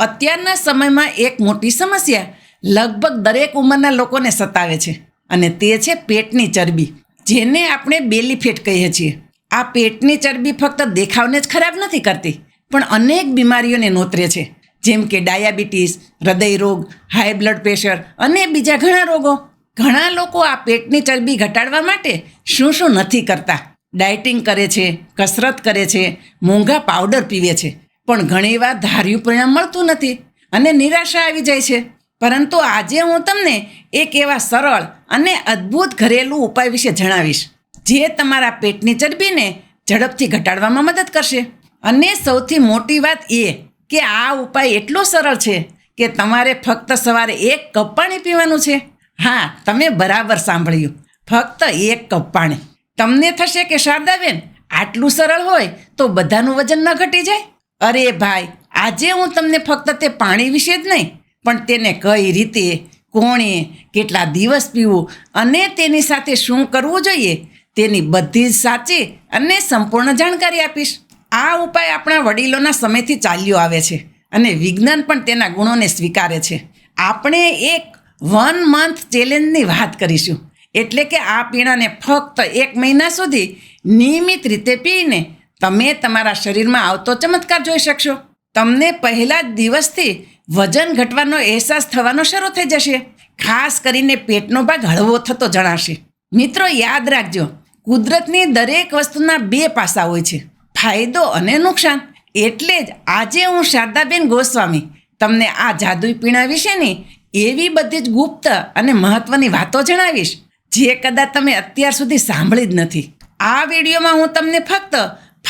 અત્યારના સમયમાં એક મોટી સમસ્યા, લગભગ દરેક ઉંમરના લોકોને સતાવે છે અને તે છે પેટની ચરબી, જેને આપણે બેલી ફેટ કહીએ છીએ. આ પેટની ચરબી ફક્ત દેખાવને જ ખરાબ નથી કરતી, પણ અનેક બીમારીઓને નોતરે છે. જેમ કે ડાયાબિટીસ, હૃદય રોગ, હાઈ બ્લડ પ્રેશર અને બીજા ઘણા રોગો. ઘણા લોકો આ પેટની ચરબી ઘટાડવા માટે શું શું નથી કરતા. ડાયટિંગ કરે છે, કસરત કરે છે, મોંઘા પાવડર પીવે છે. પણ ઘણીવાર ધાર્યું પરિણામ મળતું નથી અને નિરાશા આવી જાય છે. પરંતુ આજે હું તમને એક એવા સરળ અને અદ્ભુત ઘરેલું ઉપાય વિશે જણાવીશ, જે તમારા પેટની ચરબીને ઝડપથી ઘટાડવામાં મદદ કરશે. અને સૌથી મોટી વાત એ કે આ ઉપાય એટલો સરળ છે કે તમારે ફક્ત સવારે એક કપ પાણી પીવાનું છે. હા, તમે બરાબર સાંભળ્યું. ફક્ત એક કપ પાણી. તમને થશે કે શારદાબેન, આટલું સરળ હોય તો બધાનું વજન ન ઘટી જાય? અરે ભાઈ, આજે હું તમને ફક્ત તે પાણી વિશે જ નહીં, પણ તેને કઈ રીતે, કોણે, કેટલા દિવસ પીવું અને તેની સાથે શું કરવું જોઈએ, તેની બધી જ સાચી અને સંપૂર્ણ જાણકારી આપીશ. આ ઉપાય આપણા વડીલોના સમયથી ચાલ્યો આવે છે અને વિજ્ઞાન પણ તેના ગુણોને સ્વીકારે છે. આપણે એક વન મંથ ચેલેન્જની વાત કરીશું. એટલે કે આ પીણાને ફક્ત એક મહિના સુધી નિયમિત રીતે પીને તમે તમારા શરીરમાં આવતો ચમત્કાર જોઈ શકશો. તમને પહેલા જ દિવસથી વજન ઘટવાનો અહેસાસ થવાનો શરૂ થઈ જશે. ખાસ કરીને પેટનો ભાગ હળવો થતો જણાશે. મિત્રો, યાદ રાખજો, કુદરતની દરેક વસ્તુના બે પાસા હોય છે, ફાયદો અને નુકસાન. એટલે જ આજે હું શારદાબેન ગોસ્વામી તમને આ જાદુઈ પીણા વિશેની એવી બધી જ ગુપ્ત અને મહત્વની વાતો જણાવીશ, જે કદાચ તમે અત્યાર સુધી સાંભળી જ નથી. આ વિડીયોમાં હું તમને ફક્ત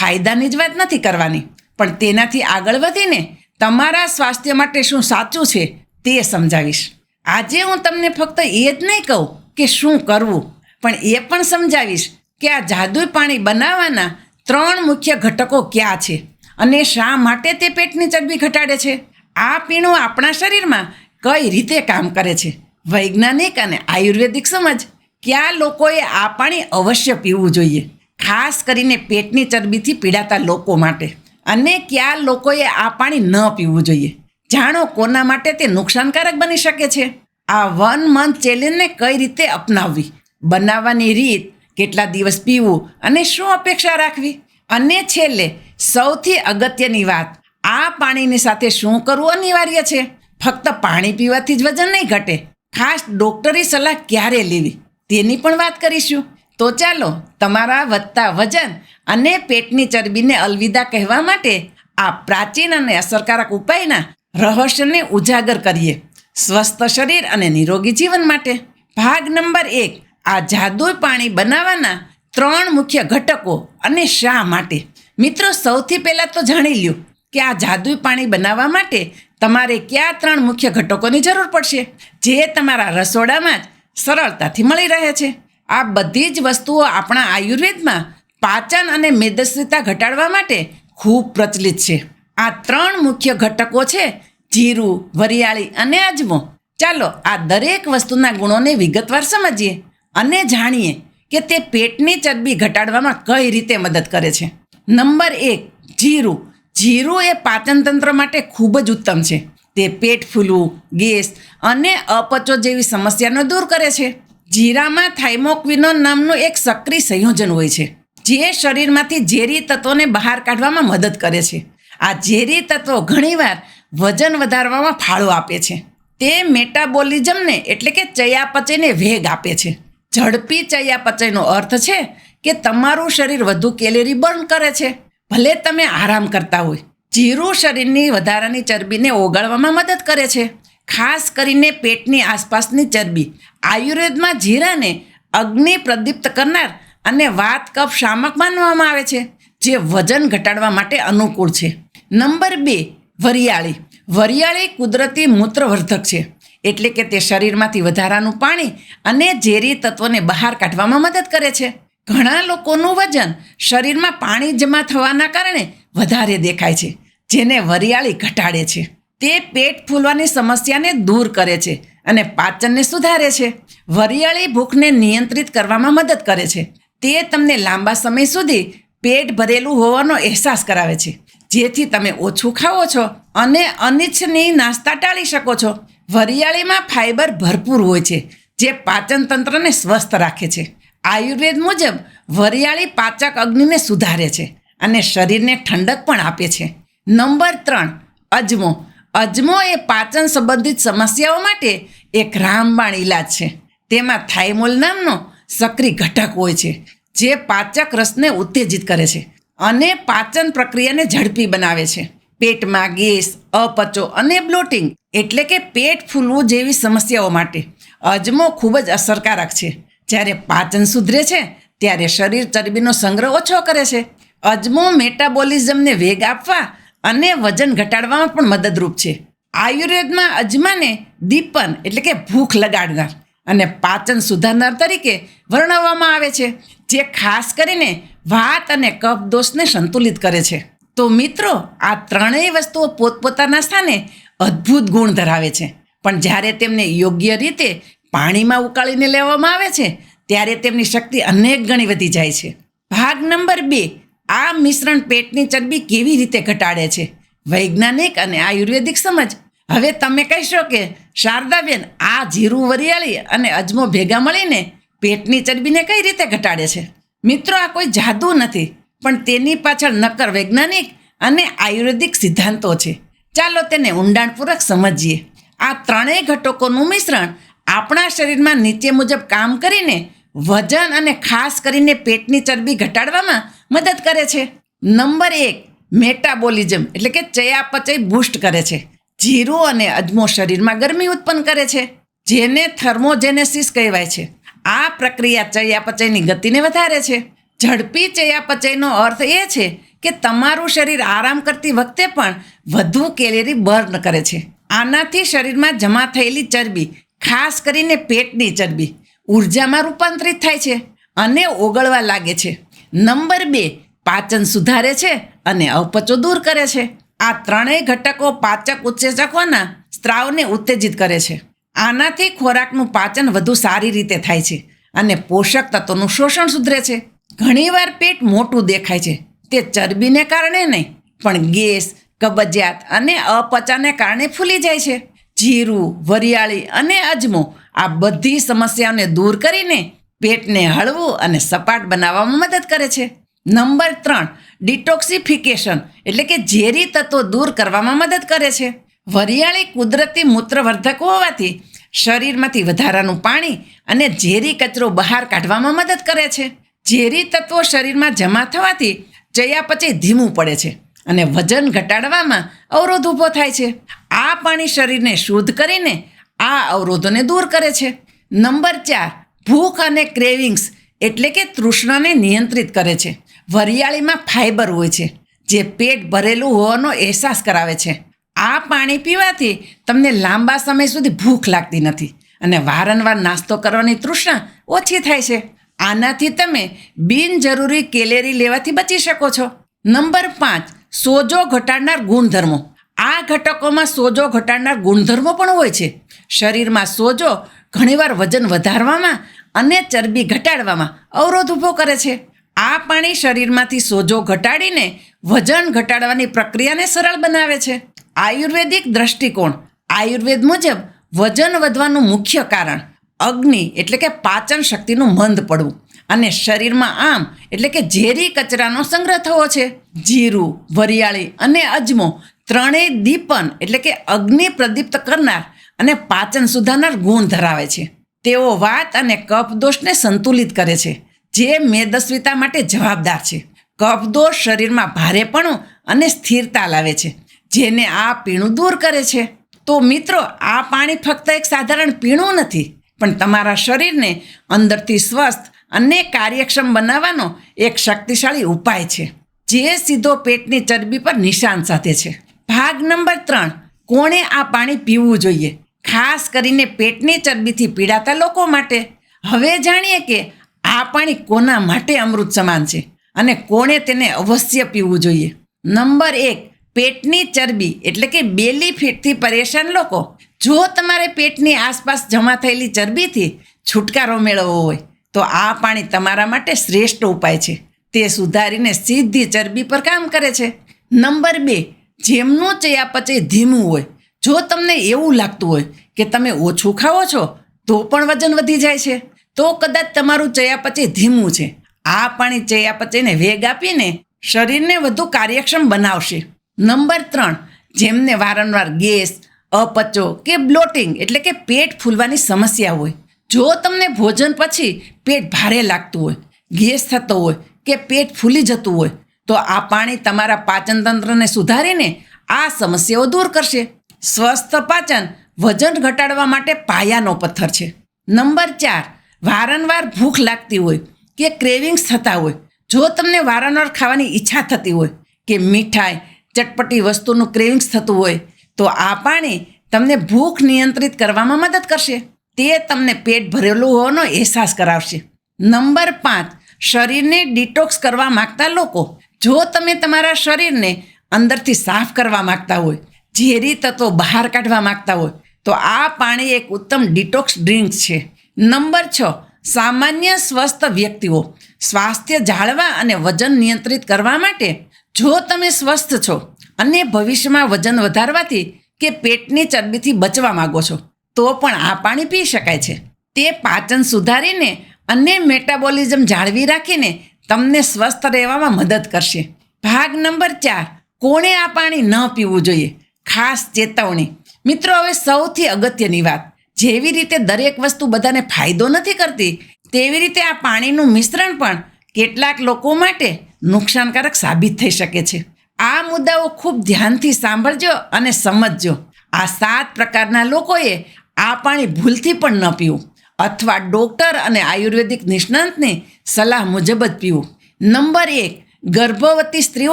ફાયદાની જ વાત નથી કરવાની. પણ તેનાથી આગળ વધીને તમારા સ્વાસ્થ્ય માટે શું સાચું છે તે સમજાવીશ. આજે હું તમને ફક્ત એ જ નહીં કહું કે શું કરવું, પણ એ પણ સમજાવીશ કે આ જાદુઈ પાણી બનાવવાના ત્રણ મુખ્ય ઘટકો ક્યાં છે અને શા માટે તે પેટની ચરબી ઘટાડે છે. આ પીણું આપણા શરીરમાં કઈ રીતે કામ કરે છે? વૈજ્ઞાનિક અને આયુર્વેદિક સમજ કયા લોકોએ આ પાણી અવશ્ય પીવું જોઈએ? ખાસ કરીને પેટની ચરબીથી પીડાતા લોકો માટે. અને કયા લોકોએ આ પાણી ન પીવું જોઈએ? જાણો કોના માટે તે નુકસાનકારક બની શકે છે? આ વન મંથ ચેલેન્જને કઈ રીતે અપનાવવી? બનાવવાની રીત, કેટલા દિવસ પીવું અને શું અપેક્ષા રાખવી? અને છેલ્લે, સૌથી અગત્યની વાત, આ પાણીની સાથે શું કરવું અનિવાર્ય છે? ફક્ત પાણી પીવાથી જ વજન નહીં ઘટે. ખાસ ડોક્ટરી સલાહ ક્યારે લેવી? તેની પણ વાત કરીશું. તો ચાલો તમારા વધતા વજન અને પેટની ચરબીને અલવિદા કહેવા માટે આ પ્રાચીન અને અસરકારક ઉપાયના રહસ્યને ઉજાગર કરીએ. સ્વસ્થ શરીર અને નિરોગી જીવન માટે ભાગ નંબર એક, આ જાદુઈ પાણી બનાવવાના ત્રણ મુખ્ય ઘટકો અને શા માટે? મિત્રો, સૌથી પહેલાં તો જાણી લ્યો કે આ જાદુઈ પાણી બનાવવા માટે તમારે કયા ત્રણ મુખ્ય ઘટકોની જરૂર પડશે, જે તમારા રસોડામાં જ સરળતાથી મળી રહે છે. આ બધી જ વસ્તુઓ આપણા આયુર્વેદમાં પાચન અને મેદસ્વીતા ઘટાડવા માટે ખૂબ પ્રચલિત છે. આ ત્રણ મુખ્ય ઘટકો છે, જીરું, વરિયાળી અને અજમો. ચાલો આ દરેક વસ્તુના ગુણોને વિગતવાર સમજીએ અને જાણીએ કે તે પેટની ચરબી ઘટાડવામાં કઈ રીતે મદદ કરે છે. નંબર એક, જીરું. જીરું એ પાચનતંત્ર માટે ખૂબ જ ઉત્તમ છે. તે પેટ ફૂલવું, ગેસ અને અપચો જેવી સમસ્યાને દૂર કરે છે. જીરામાં થાઇમોક્વિનોન નામનું એક સક્રિય સંયોજન હોય છે, જે શરીરમાંથી ઝેરી તત્વોને બહાર કાઢવામાં મદદ કરે છે. આ ઝેરી તત્વો ઘણીવાર વજન વધારવામાં ફાળો આપે છે. તે મેટાબોલિઝમને એટલે કે ચયાપચયને વેગ આપે છે. ઝડપી ચયાપચયનો અર્થ છે કે તમારું શરીર વધુ કેલેરી બર્ન કરે છે. ભલે તમે આરામ કરતા હોય, જીરું શરીરની વધારાની ચરબીને ઓગાળવામાં મદદ કરે છે. ખાસ કરીને પેટની આસપાસની ચરબી. આયુર્વેદમાં જીરાને અગ્નિ પ્રદીપ્ત કરનાર અને વાત કફ શામક માનવામાં આવે છે, જે વજન ઘટાડવા માટે અનુકૂળ છે. નંબર બે, વરિયાળી. વરિયાળી કુદરતી મૂત્રવર્ધક છે, એટલે કે તે શરીરમાંથી વધારાનું પાણી અને ઝેરી તત્વોને બહાર કાઢવામાં મદદ કરે છે. ઘણા લોકોનું વજન શરીરમાં પાણી જમા થવાના કારણે વધારે દેખાય છે, જેને વરિયાળી ઘટાડે છે. તે પેટ ફૂલવાની સમસ્યાને દૂર કરે છે અને પાચનને સુધારે છે. વરિયાળી ભૂખને નિયંત્રિત કરવામાં મદદ કરે છે. તે તમને લાંબા સમય સુધી પેટ ભરેલું હોવાનો અહેસાસ કરાવે છે. જેથી તમે ઓછું ખાઓ છો અને અનિચ્છનીય નાસ્તા ટાળી શકો છો. વરિયાળીમાં ફાઇબર ભરપૂર હોય છે, જે પાચન તંત્રને સ્વસ્થ રાખે છે. આયુર્વેદ મુજબ, વરિયાળી પાચક અગ્નિને સુધારે છે અને શરીરને ઠંડક પણ આપે છે. નંબર ત્રણ, અજમો. અજમો એ પાચન સંબંધિત સમસ્યાઓ માટે એક રામબાણ ઇલાજ છે. તેમાં થાઇમોલ નામનો સક્રિય ઘટક હોય છે, જે પાચક રસને ઉત્તેજિત કરે છે અને પાચન પ્રક્રિયાને ઝડપી બનાવે છે. પેટમાં ગેસ, અપચો અને બ્લોટિંગ એટલે કે પેટ ફૂલવું જેવી સમસ્યાઓ માટે અજમો ખૂબ જ અસરકારક છે. જ્યારે પાચન સુધરે છે, ત્યારે શરીર ચરબીનો સંગ્રહ ઓછો કરે છે. અજમો મેટાબોલિઝમને વેગ આપવા અને વજન ઘટાડવામાં પણ મદદરૂપ છે. આયુર્વેદમાં અજમાને દીપન એટલે કે ભૂખ લગાડનાર અને પાચન સુધારનાર તરીકે વર્ણવવામાં આવે છે, જે ખાસ કરીને વાત અને કફ દોષને સંતુલિત કરે છે. તો મિત્રો, આ ત્રણેય વસ્તુઓ પોતપોતાના સ્થાને અદ્ભુત ગુણ ધરાવે છે. પણ જ્યારે તેમને યોગ્ય રીતે પાણીમાં ઉકાળીને લેવામાં આવે છે, ત્યારે તેમની શક્તિ અનેક ગણી વધી જાય છે. ભાગ નંબર બે આ મિશ્રણ પેટની ચરબી કેવી રીતે ઘટાડે છે? વૈજ્ઞાનિક અને આયુર્વેદિક સમજ. હવે તમે કહેશો કે, શારદાબેન, આ જીરું વરિયાળી અને અજમો ભેગા મળીને પેટની ચરબીને કઈ રીતે ઘટાડે છે? મિત્રો, આ કોઈ જાદુ નથી, પણ તેની પાછળ નક્કર વૈજ્ઞાનિક અને આયુર્વેદિક સિદ્ધાંતો છે. ચાલો તેને ઊંડાણપૂર્વક સમજીએ. આ ત્રણેય ઘટકોનું મિશ્રણ આપણા શરીરમાં નીચે મુજબ કામ કરીને વજન અને ખાસ કરીને પેટની ચરબી ઘટાડવામાં મદદ કરે છે. નંબર એક મેટાબોલિઝમ એટલે કે ચયાપચય બુસ્ટ કરે છે. જીરું અને અજમો શરીરમાં ગરમી ઉત્પન્ન કરે છે, જેને થર્મોજેનેસિસ કહેવાય છે. આ પ્રક્રિયા ચયાપચયની ગતિને વધારે છે. ઝડપી ચયાપચયનો અર્થ એ છે કે તમારું શરીર આરામ કરતી વખતે પણ વધુ કેલેરી બર્ન કરે છે. આનાથી શરીરમાં જમા થયેલી ચરબી, ખાસ કરીને પેટની ચરબી, ઉર્જામાં રૂપાંતરિત થાય છે અને ઓગળવા લાગે છે. નંબર બે, પાચન સુધારે છે અને અપચો દૂર કરે છે. આ ત્રણેય ઘટકો પાચક ઉત્સેચકોના સ્ત્રાવને ઉત્તેજિત કરે છે. આનાથી ખોરાકનું પાચન વધુ સારી રીતે થાય છે અને પોષક તત્વોનું શોષણ સુધરે છે. ઘણીવાર પેટ મોટું દેખાય છે. તે ચરબીને કારણે નહીં, પણ ગેસ, કબજિયાત અને અપચાને કારણે ફૂલી જાય છે. જીરું, વરિયાળી અને અજમો આ બધી સમસ્યાઓને દૂર કરીને પેટને હળવું અને સપાટ બનાવવામાં મદદ કરે છે. નંબર ત્રણ, ડિટોક્સિફિકેશન, એટલે કે ઝેરી તત્વો દૂર કરવામાં મદદ કરે છે. વરિયાળી કુદરતી મૂત્રવર્ધક હોવાથી શરીરમાંથી વધારાનું પાણી અને ઝેરી કચરો બહાર કાઢવામાં મદદ કરે છે. ઝેરી તત્વો શરીરમાં જમા થવાથી ચયાપચય ધીમું પડે છે અને વજન ઘટાડવામાં અવરોધ ઊભો થાય છે. આ પાણી શરીરને શુદ્ધ કરીને આ અવરોધોને દૂર કરે છે. નંબર ચાર ભૂખ અને ક્રેવિંગ્સ એટલે કે તૃષ્ણાને નિયંત્રિત કરે છે. વરિયાળીમાં ફાઇબર હોય છે, જે પેટ ભરેલું હોવાનો અહેસાસ કરાવે છે. આ પાણી પીવાથી તમને લાંબા સમય સુધી ભૂખ લાગતી નથી અને વારંવાર નાસ્તો કરવાની તૃષ્ણા ઓછી થાય છે. આનાથી તમે બિનજરૂરી કેલેરી લેવાથી બચી શકો છો. નંબર પાંચ, સોજો ઘટાડનાર ગુણધર્મો. આ ઘટકોમાં સોજો ઘટાડનાર ગુણધર્મો પણ હોય છે. શરીરમાં સોજો ઘણીવાર વજન વધારવામાં અને ચરબી ઘટાડવામાં અવરોધ ઊભો કરે છે. આ પાણી શરીરમાંથી સોજો ઘટાડીને વજન ઘટાડવાની પ્રક્રિયાને સરળ બનાવે છે. આયુર્વેદિક દ્રષ્ટિકોણ આયુર્વેદ મુજબ વજન વધવાનું મુખ્ય કારણ અગ્નિ એટલે કે પાચન શક્તિનું મંદ પડવું અને શરીરમાં આમ એટલે કે ઝેરી કચરાનો સંગ્રહ થવો છે. જીરું, વરિયાળી અને અજમો ત્રણેય દીપન એટલે કે અગ્નિ પ્રદીપ્ત કરનાર અને પાચન સુધારનાર ગુણ ધરાવે છે. તેઓ વાત અને કફદોષને સંતુલિત કરે છે, જે મેદસ્વીતા માટે જવાબદાર છે. કફ દોષ શરીરમાં ભારેપણું અને સ્થિરતા લાવે છે, જેને આ પીણું દૂર કરે છે. તો મિત્રો, આ પાણી ફક્ત એક સાધારણ પીણું નથી, પણ તમારા શરીરને અંદરથી સ્વસ્થ અને કાર્યક્ષમ બનાવવાનો એક શક્તિશાળી ઉપાય છે, જે સીધો પેટની ચરબી પર નિશાન સાથે છે. ભાગ નંબર ત્રણ, કોણે આ પાણી પીવું જોઈએ? ખાસ કરીને પેટની ચરબીથી પીડાતા લોકો માટે. હવે જાણીએ કે આ પાણી કોના માટે અમૃત સમાન છે અને કોણે તેને અવશ્ય પીવું જોઈએ. નંબર એક, પેટની ચરબી એટલે કે બેલી ફીટથી પરેશાન લોકો. જો તમારે પેટની આસપાસ જમા થયેલી ચરબીથી છુટકારો મેળવવો હોય, તો આ પાણી તમારા માટે શ્રેષ્ઠ ઉપાય છે. તે સુધારીને સીધી ચરબી પર કામ કરે છે. નંબર બે, જેમનું ચયાપચય ધીમું હોય. જો તમને એવું લાગતું હોય કે તમે ઓછું ખાઓ છો, તો પણ વજન વધી જાય છે. તો કદાચ તમારું ચયાપચય ધીમું છે. આ પાણી ચયાપચયને વેગ આપીને શરીરને વધુ કાર્યક્ષમ બનાવશે. નંબર ત્રણ, જેમને વારંવાર ગેસ, અપચો કે બ્લોટિંગ એટલે કે પેટ ફૂલવાની સમસ્યા હોય. જો તમને ભોજન પછી પેટ ભારે લાગતું હોય, ગેસ થતો હોય કે પેટ ફૂલી જતું હોય, તો આ પાણી તમારા પાચન તંત્રને સુધારીને આ સમસ્યાઓ દૂર કરશે. સ્વસ્થ પાચન વજન ઘટાડવા માટે પાયાનો પથ્થર છે. નંબર ચાર, વારંવાર ભૂખ લાગતી હોય કે ક્રેવિંગ્સ થતા હોય, જો તમને વારંવાર ખાવાની ઈચ્છા થતી હોય કે મીઠાઈ, ચટપટી વસ્તુનું ક્રેવિંગ્સ થતું હોય, તો આ પાણી તમને ભૂખ નિયંત્રિત કરવામાં મદદ કરશે. તે તમને પેટ ભરેલું હોવાનો અહેસાસ કરાવશે. નંબર પાંચ, શરીરને ડિટોક્સ કરવા માંગતા લોકો, જો તમે તમારા શરીરને અંદરથી સાફ કરવા માંગતા હોય, ઝેરી તત્વો બહાર કાઢવા માંગતા હોય તો આ પાણી એક ઉત્તમ ડિટોક્સ ડ્રિંક છે. નંબર છ, સામાન્ય સ્વસ્થ વ્યક્તિઓ. સ્વાસ્થ્ય જાળવા અને વજન નિયંત્રિત કરવા માટે જો તમે સ્વસ્થ છો અને ભવિષ્યમાં વજન વધારવાથી કે પેટની ચરબીથી બચવા માંગો છો, તો પણ આ પાણી પી શકાય છે. તે પાચન સુધારીને અને મેટાબોલિઝમ જાળવી રાખીને તમને સ્વસ્થ રહેવામાં મદદ કરશે. ભાગ નંબર ચાર, કોણે આ પાણી ન પીવું જોઈએ? ખાસ ચેતવણી. મિત્રો, હવે સૌથી અગત્યની વાત. જેવી રીતે દરેક વસ્તુ બધાને ફાયદો નથી કરતી, તેવી રીતે આ પાણીનું મિશ્રણ પણ કેટલાક લોકો માટે નુકસાનકારક સાબિત થઈ શકે છે. આ મુદ્દાઓ ખૂબ ધ્યાનથી સાંભળજો અને સમજજો. આ સાત પ્રકારના લોકોએ આ પાણી ભૂલથી પણ ન પીવું. અથવા ડૉક્ટર અને આયુર્વેદિક નિષ્ણાંતની સલાહ મુજબ જ પીવું. નંબર એક, ગર્ભવતી સ્ત્રીઓ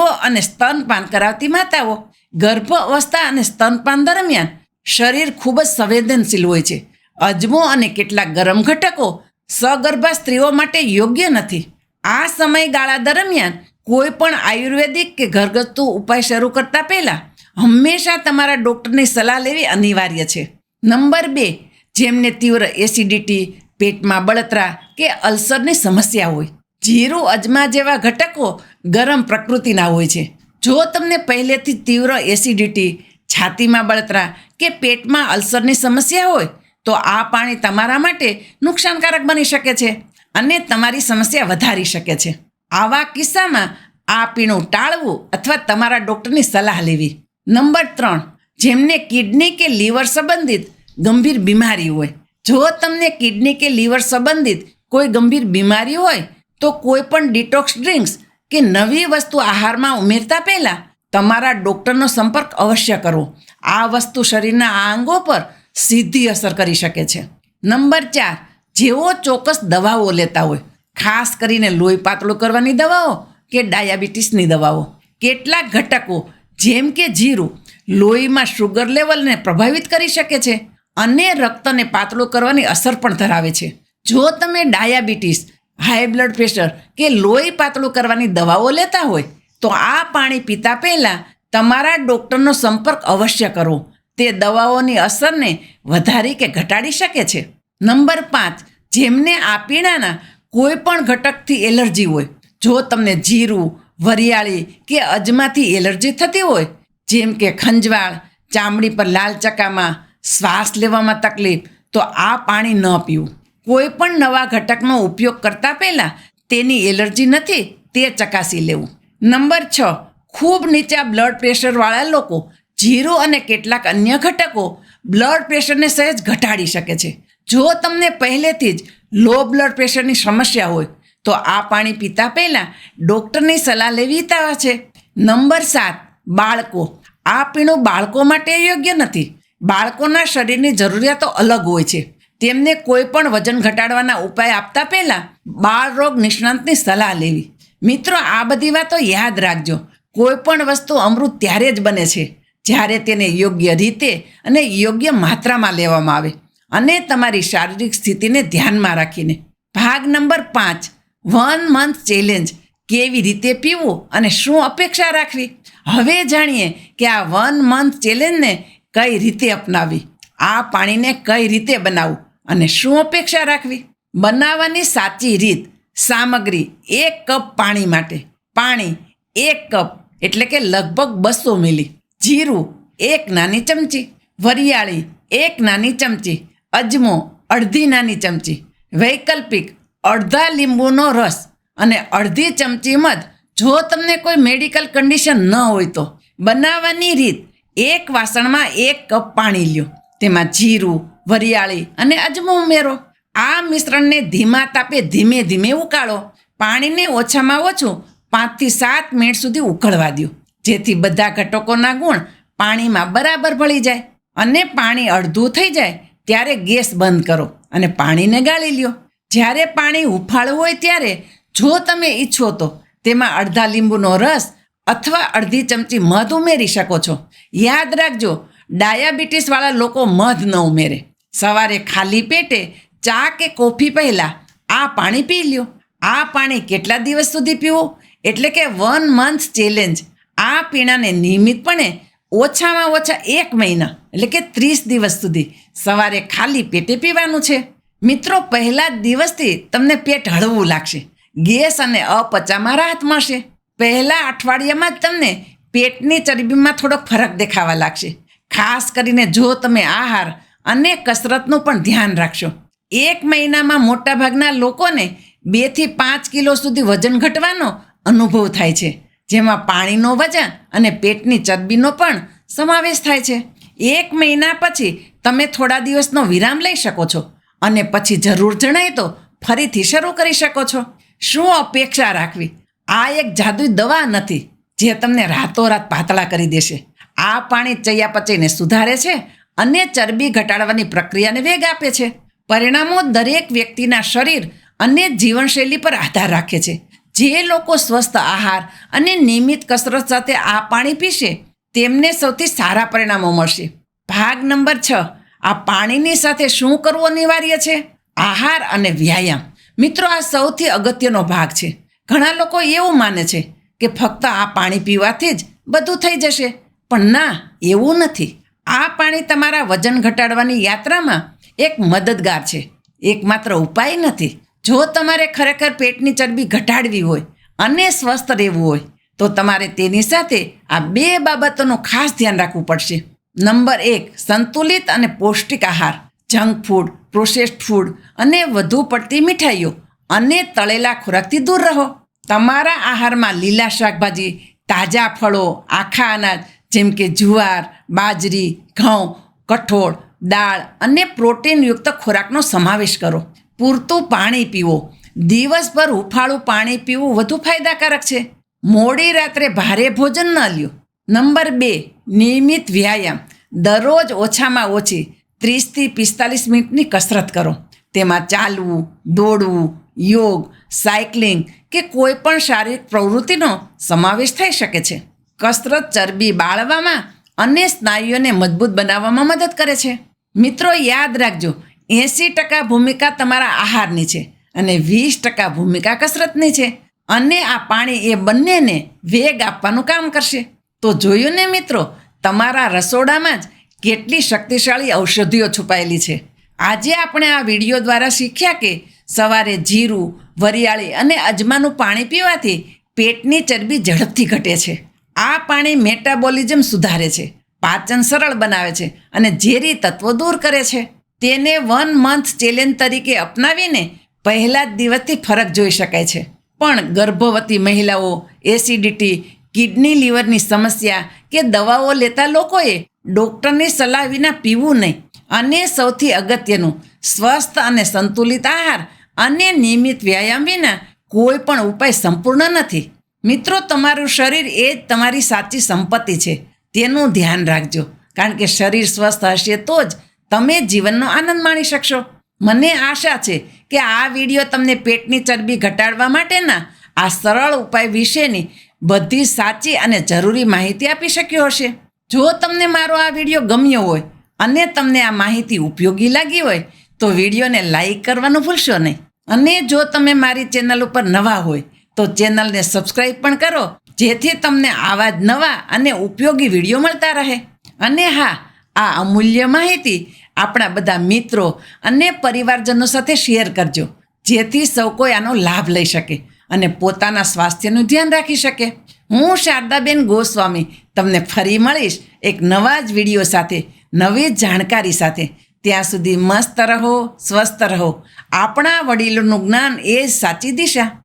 અને સ્તનપાન કરાવતી માતાઓ. ગર્ભ અવસ્થા અને સ્તનપાન દરમિયાન શરીર ખૂબ જ સંવેદનશીલ હોય છે. અજમો અને કેટલાક ગરમ ઘટકો સગર્ભા સ્ત્રીઓ માટે યોગ્ય નથી. આ સમયગાળા દરમિયાન કોઈ પણ આયુર્વેદિક કે ઘરગથ્થુ ઉપાય શરૂ કરતા પહેલાં હંમેશા તમારા ડૉક્ટરની સલાહ લેવી અનિવાર્ય છે. નંબર બે, જેમને તીવ્ર એસિડિટી, પેટમાં બળતરા કે અલ્સરની સમસ્યા હોય. જીરું, અજમા જેવા ઘટકો ગરમ પ્રકૃતિના હોય છે. જો તમને પહેલેથી તીવ્ર એસિડિટી છાતીમાં બળતરા કે પેટમાં અલ્સરની સમસ્યા હોય, તો આ પાણી તમારા માટે નુકસાનકારક બની શકે છે અને તમારી સમસ્યા વધારી શકે છે. આવા કિસ્સામાં આ પીણું ટાળવું અથવા તમારા ડૉક્ટરની સલાહ લેવી. નંબર ત્રણ, જેમને કિડની કે લીવર સંબંધિત ગંભીર બીમારી હોય, જો તમને કિડની કે લીવર સંબંધિત કોઈ ગંભીર બીમારી હોય, તો કોઈ પણ ડિટોક્સ ડ્રિંક્સ કે નવી વસ્તુ આહારમાં ઉમેરતા પહેલાં તમારા ડૉક્ટરનો સંપર્ક અવશ્ય કરવો આ વસ્તુ શરીરના આ અંગો પર સીધી અસર કરી શકે છે. નંબર ચાર, જેઓ ચોક્કસ દવાઓ લેતા હોય, ખાસ કરીને લોહી પાતળું કરવાની દવાઓ કે ડાયાબિટીસની દવાઓ. કેટલાક ઘટકો, જેમ કે જીરું, લોહીમાં શુગર લેવલને પ્રભાવિત કરી શકે છે અને રક્તને પાતળું કરવાની અસર પણ ધરાવે છે. જો તમે ડાયાબિટીસ હાઈ બ્લડ પ્રેશર કે લોહી પાતળું કરવાની દવાઓ લેતા હોય, તો આ પાણી પીતા પહેલાં તમારા ડૉક્ટરનો સંપર્ક અવશ્ય કરો. તે દવાઓની અસરને વધારી કે ઘટાડી શકે છે. નંબર પાંચ, જેમને આ પીણાના કોઈ પણ ઘટકથી એલર્જી હોય, જો તમને જીરું, વરિયાળી કે અજમાથી એલર્જી થતી હોય, જેમ કે ખંજવાળ, ચામડી પર લાલ ચકામાં શ્વાસ લેવામાં તકલીફ, તો આ પાણી ન પીવું. કોઈ પણ નવા ઘટકનો ઉપયોગ કરતા પહેલાં તેની એલર્જી નથી, તે ચકાસી લેવું. નંબર છ, ખૂબ નીચા બ્લડ પ્રેશરવાળા લોકો, જીરું અને કેટલાક અન્ય ઘટકો બ્લડ પ્રેશરને સહેજ ઘટાડી શકે છે. જો તમને પહેલેથી જ લો બ્લડ પ્રેશરની સમસ્યા હોય, તો આ પાણી પીતા પહેલાં ડૉક્ટરની સલાહ લેવી તાવા છે. નંબર સાત, બાળકો. આ પીણું બાળકો માટે યોગ્ય નથી. બાળકોના શરીરની જરૂરિયાતો અલગ હોય છે. તેમને કોઈ પણ વજન ઘટાડવાના ઉપાય આપતા પહેલાં બાળ રોગ નિષ્ણાંતની સલાહ લેવી. મિત્રો, આ બધી વાતો યાદ રાખજો. કોઈ પણ વસ્તુ અમૃત ત્યારે જ બને છે, જ્યારે તેને યોગ્ય રીતે અને યોગ્ય માત્રામાં લેવામાં આવે અને તમારી શારીરિક સ્થિતિને ધ્યાનમાં રાખીને. ભાગ નંબર પાંચ, વન મંથ ચેલેન્જ. કેવી રીતે પીવું અને શું અપેક્ષા રાખવી? હવે જાણીએ કે આ વન મંથ ચેલેન્જને કઈ રીતે અપનાવી આ પાણીને કઈ રીતે બનાવવું? અને શું અપેક્ષા રાખવી? બનાવવાની સાચી રીત, સામગ્રી એક કપ પાણી માટે. પાણી એક કપ, એટલે કે લગભગ બસો મિલી. જીરું એક નાની ચમચી. વરિયાળી એક નાની ચમચી. અજમો અડધી નાની ચમચી. વૈકલ્પિક અડધા લીંબુનો રસ અને અડધી ચમચી મધ જો તમને કોઈ મેડિકલ કન્ડિશન ન હોય તો. બનાવવાની રીત, એક વાસણમાં એક કપ પાણી લ્યો. તેમાં જીરું વરિયાળી અને અજમો ઉમેરો. આ મિશ્રણને ધીમા તાપે ધીમે ધીમે ઉકાળો. પાણીને ઓછામાં ઓછું પાંચથી સાત મિનિટ સુધી ઉકળવા દો જેથી બધા ઘટકોના ગુણ પાણીમાં બરાબર ભળી જાય અને પાણી અડધું થઈ જાય ત્યારે ગેસ બંધ કરો અને પાણીને ગાળી લ્યો. જ્યારે પાણી ઉફાળવું હોય ત્યારે જો તમે ઈચ્છો તો તેમાં અડધા લીંબુનો રસ અથવા અડધી ચમચી મધ ઉમેરી શકો છો. યાદ રાખજો, ડાયાબિટીસવાળા લોકો મધ ન ઉમેરે. સવારે ખાલી પેટે ચા કે કોફી પહેલાં આ પાણી પી લ્યો. આ પાણી કેટલા દિવસ સુધી પીવું? એટલે કે વન મંથ ચેલેન્જ આ પીણાને નિયમિતપણે ઓછામાં ઓછા એક મહિના, એટલે કે ત્રીસ દિવસ સુધી સવારે ખાલી પેટે પીવાનું છે. મિત્રો, પહેલા જ દિવસથી તમને પેટ હળવું લાગશે. ગેસ અને અપચામાં રાહત મળશે. પહેલા અઠવાડિયામાં જ તમને પેટની ચરબીમાં થોડોક ફરક દેખાવા લાગશે. ખાસ કરીને જો તમે આહાર અને કસરતનું પણ ધ્યાન રાખશો એક મહિનામાં મોટાભાગના લોકોને બેથી પાંચ કિલો સુધી વજન ઘટવાનો અનુભવ થાય છે. જેમાં પાણીનો વજન અને પેટની ચરબીનો પણ સમાવેશ થાય છે. એક મહિના પછી તમે થોડા દિવસનો વિરામ લઈ શકો છો અને પછી જરૂર જણાય તો ફરીથી શરૂ કરી શકો છો. શું અપેક્ષા રાખવી? આ એક જાદુઈ દવા નથી જે તમને રાતોરાત પાતળા કરી દેશે. આ પાણી ચયાપચયને સુધારે છે અને ચરબી ઘટાડવાની પ્રક્રિયાને વેગ આપે છે. પરિણામો દરેક વ્યક્તિના શરીર અને જીવનશૈલી પર આધાર રાખે છે. જે લોકો સ્વસ્થ આહાર અને નિયમિત કસરત સાથે આ પાણી પીશે, તેમને સૌથી સારા પરિણામો મળશે. ભાગ નંબર છ, આ પાણીની સાથે શું કરવું અનિવાર્ય છે? આહાર અને વ્યાયામ. મિત્રો, આ સૌથી અગત્યનો ભાગ છે. ઘણા લોકો એવું માને છે કે ફક્ત આ પાણી પીવાથી જ બધું થઈ જશે. પણ ના, એવું નથી. આ પાણી તમારા વજન ઘટાડવાની યાત્રામાં એક મદદગાર છે. એકમાત્ર ઉપાય નથી. જો તમારે ખરેખર પેટની ચરબી ઘટાડવી હોય અને સ્વસ્થ રહેવું હોય, તો તમારે તેની સાથે આ બે બાબતોનું ખાસ ધ્યાન રાખવું પડશે. નંબર એક, સંતુલિત અને પૌષ્ટિક આહાર. જંક ફૂડ, પ્રોસેસ્ડ ફૂડ અને વધુ પડતી મીઠાઈઓ અને તળેલા ખોરાકથી દૂર રહો. તમારા આહારમાં લીલા શાકભાજી, તાજા ફળો, આખા અનાજ જેમ કે જુવાર, બાજરી, ઘઉં, કઠોળ, દાળ અને પ્રોટીનયુક્ત ખોરાકનો સમાવેશ કરો. પૂરતું પાણી પીવો. દિવસભર હુફાળું પાણી પીવું વધુ ફાયદાકારક છે. મોડી રાત્રે ભારે ભોજન ન લ્યો. નંબર બે, નિયમિત વ્યાયામ. દરરોજ ઓછામાં ઓછી ત્રીસથી પિસ્તાલીસ મિનિટની કસરત કરો. તેમાં ચાલવું, દોડવું, યોગ, સાયકલિંગ કે કોઈ પણ શારીરિક પ્રવૃત્તિનો સમાવેશ થઈ શકે છે. કસરત ચરબી બાળવામાં અને સ્નાયુઓને મજબૂત બનાવવામાં મદદ કરે છે. મિત્રો, યાદ રાખજો, એંસી ટકા ભૂમિકા તમારા આહારની છે અને વીસ ટકા ભૂમિકા કસરતની છે અને આ પાણી એ બંનેને વેગ આપવાનું કામ કરશે. તો જોયું ને મિત્રો, તમારા રસોડામાં જ કેટલી શક્તિશાળી ઔષધિઓ છુપાયેલી છે. આજે આપણે આ વીડિયો દ્વારા શીખ્યા કે સવારે જીરું, વરિયાળી અને અજમાનું પાણી પીવાથી પેટની ચરબી ઝડપથી ઘટે છે. આ પાણી મેટાબોલિઝમ સુધારે છે, પાચન સરળ બનાવે છે અને ઝેરી તત્વો દૂર કરે છે. તેને વન મંથ ચેલેન્જ તરીકે અપનાવીને પહેલા જ દિવસથી ફરક જોઈ શકાય છે. પણ ગર્ભવતી મહિલાઓ એસિડિટી કિડની લીવરની સમસ્યા કે દવાઓ લેતા લોકોએ ડૉક્ટરની સલાહ વિના પીવું નહીં. અને સૌથી અગત્યનું, સ્વસ્થ અને સંતુલિત આહાર અને નિયમિત વ્યાયામ વિના કોઈ પણ ઉપાય સંપૂર્ણ નથી. મિત્રો, તમારું શરીર એ જ તમારી સાચી સંપત્તિ છે. તેનું ધ્યાન રાખજો. કારણ કે શરીર સ્વસ્થ હશે તો જ તમે જીવનનો આનંદ માણી શકશો. મને આશા છે કે આ વીડિયો તમને પેટની ચરબી ઘટાડવા માટેના આ સરળ ઉપાય વિશેની બધી સાચી અને જરૂરી માહિતી આપી શક્યો હશે. જો તમને મારો આ વીડિયો ગમ્યો હોય અને તમને આ માહિતી ઉપયોગી લાગી હોય, તો વિડીયોને લાઈક કરવાનું ભૂલશો નહીં. અને જો તમે મારી ચેનલ ઉપર નવા હોય તો ચેનલને સબસ્ક્રાઈબ પણ કરો, જેથી તમને આવા જ નવા અને ઉપયોગી વીડિયો મળતા રહે. અને હા, આ અમૂલ્ય માહિતી આપણા બધા મિત્રો અને પરિવારજનો સાથે શેર કરજો, જેથી સૌ કોઈ આનો લાભ લઈ શકે અને પોતાના સ્વાસ્થ્યનું ધ્યાન રાખી શકે. હું શારદાબેન ગોસ્વામી તમને ફરી મળીશ એક નવા જ વીડિયો સાથે, નવી જાણકારી સાથે. ત્યાં સુધી મસ્ત રહો, સ્વસ્થ રહો. આપણા વડીલોનું જ્ઞાન એ સાચી દિશા.